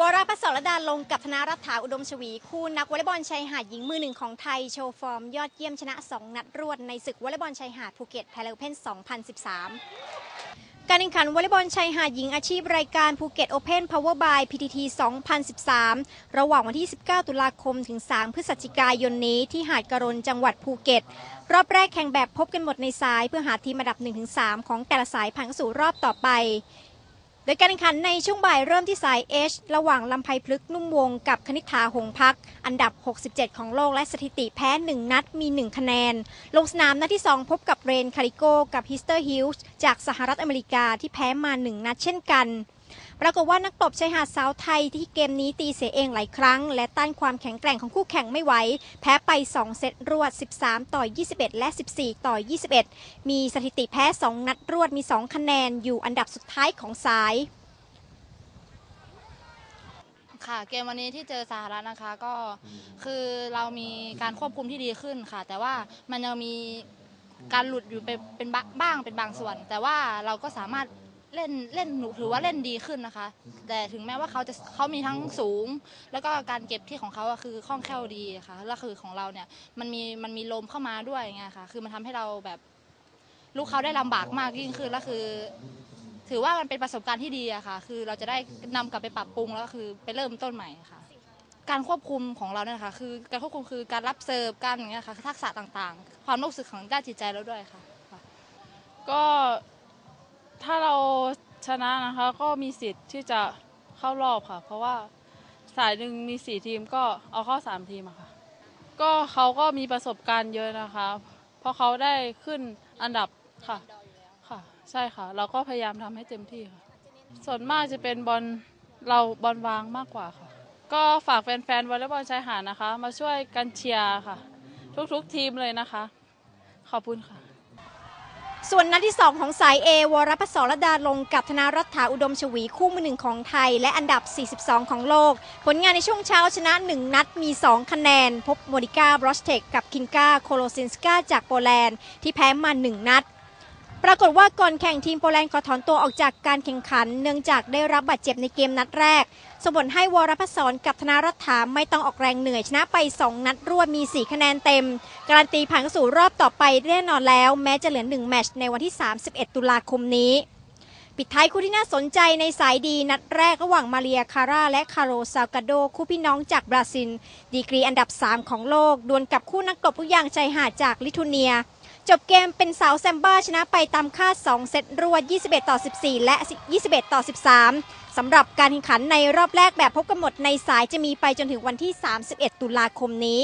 วราพัสรดาลงกับธนารัฐาอุดมชวี คู่นักวอลเลย์บอลชายหาดหญิงมือหนึ่งของไทยโชว์ฟอร์มยอดเยี่ยมชนะ 2 นัดรวดในศึกวอลเลย์บอลชายหาดภูเก็ตไทยแลนด์เพ่น2013 การแข่งขันวอลเลย์บอลชายหาดหญิงอาชีพรายการภูเก็ตโอเพ่นพาวเวอร์บาย PTT 2013 ระหว่างวันที่ 19 ตุลาคมถึง 3 พฤศจิกายนนี้ที่หาดกระรนจังหวัดภูเก็ต รอบแรกแข่งแบบพบกันหมดในสาย เพื่อหาทีมอันดับ 1-3 ของแต่ละสายผ่านเข้าสู่รอบต่อไป โดยการแข่งขันในช่วงบ่ายเริ่มที่สายเอชระหว่างลำไพพลึกนุ่มวงกับคณิษฐาหงพัก อันดับ 67 ของโลกและสถิติแพ้ 1 นัดมี 1 คะแนน ลงสนามนัดที่ 2 พบกับเรนคาริโก กับฮิสเตอร์ฮิลส์จากสหรัฐอเมริกาที่แพ้มา 1 นัดเช่นกัน ปรากฏว่านักตบชายหาดสาวไทยที่เกมนี้ตีเสียเองหลายครั้ง และต้านความแข็งแกร่งของคู่แข่งไม่ไหว แพ้ไป 2 เซตรวด 13 ต่อ 21 และ 14 ต่อ 21 มีสถิติแพ้ 2 นัดรวดมี 2 คะแนนอยู่อันดับสุดท้ายของสายค่ะเกมวันนี้ที่เจอสหรัฐนะคะก็คือเรามีการควบคุมที่ดีขึ้นค่ะ แต่ว่ามันยังมีการหลุดอยู่เป็นเป็นบะบ้างเป็นบางส่วน แต่ว่าเราก็สามารถ เล่นเล่นหนูถือว่าเล่นดีขึ้นนะคะ แต่ถึงแม้ว่าเขาจะเขามีทั้งสูง แล้วก็การเก็บที่ของเขาอะคือคล่องแคล่วดีค่ะ แล้วคือของเราเนี่ยมันมีมันมีลมเข้ามาด้วยไงค่ะ คือมันทำให้เราแบบลูกเขาได้ลำบากมากยิ่งขึ้นแล้วคือ ถือว่ามันเป็นประสบการณ์ที่ดีอะค่ะ คือเราจะได้นำกลับไปปรับปรุงแล้วก็คือไปเริ่มต้นใหม่ค่ะการควบคุมของเราเนี่ยนะคะคือการควบคุมคือการรับเสิร์ฟการอย่างเงี้ยค่ะทักษะต่างๆ ความรู้สึกของด้านจิตใจเราด้วยค่ะ ก็ ถ้าเราชนะนะคะก็มีสิทธิ์ที่จะเข้ารอบค่ะ เพราะว่าสายหนึ่งมีสี่ทีมก็เอาเข้าสามทีมอะค่ะ ก็เขาก็มีประสบการณ์เยอะนะคะ เพราะเขาได้ขึ้นอันดับค่ะค่ะ ใช่ค่ะ เราก็พยายามทำให้เต็มที่ค่ะ ส่วนมากจะเป็นบอลเราบอลวางมากกว่าค่ะ ก็ฝากแฟนๆวอลเลย์บอลชายหาดนะคะ มาช่วยกันเชียร์ค่ะ ทุกๆทีมเลยนะคะ ขอบคุณค่ะ ส่วนนัดที่ 2 ของสาย A วรพัสรดาลงกับธนารัฐาอุดมชวีคู่มือหนึ่งของไทย และอันดับ 42 ของโลก ผลงานในช่วงเช้าชนะ 1 นัดมี 2 คะแนน พบโมนิก้าบรอสเทกกับคินกาโคโลซินสกาจากโปแลนด์ที่แพ้มา 1 นัด ปรากฏว่าก่อนแข่งทีมโปแลนด์ขอถอนตัวออกจากการแข่งขัน เนื่องจากได้รับบาดเจ็บในเกมนัดแรกส่งผลให้วรพัสรกับธนารัฐาไม่ต้องออกแรงเหนื่อยชนะไป 2 นัดรวดมี 4 คะแนนเต็ม การันตีผ่านเข้าสู่รอบต่อไปแน่นอนแล้ว แม้จะเหลือ 1 แมตช์ในวันที่ 31 ตุลาคมนี้ ปิดท้ายคู่ที่น่าสนใจในสายดีนัดแรกระหว่างมาเรียคาร่าและคาโรซากาโด คู่พี่น้องจากบราซิล ดีกรีอันดับ 3 ของโลกดวลกับคู่นักตบลูกยางชายหาดจากลิทัวเนีย จบเกมเป็นสาวแซมบ้าชนะไปตามคาด 2 เซตรวด 21 ต่อ 14 และ 21 ต่อ 13 สำหรับการแข่งขันในรอบแรกแบบพบกันหมดในสายจะมีไปจนถึงวันที่ 31 ตุลาคมนี้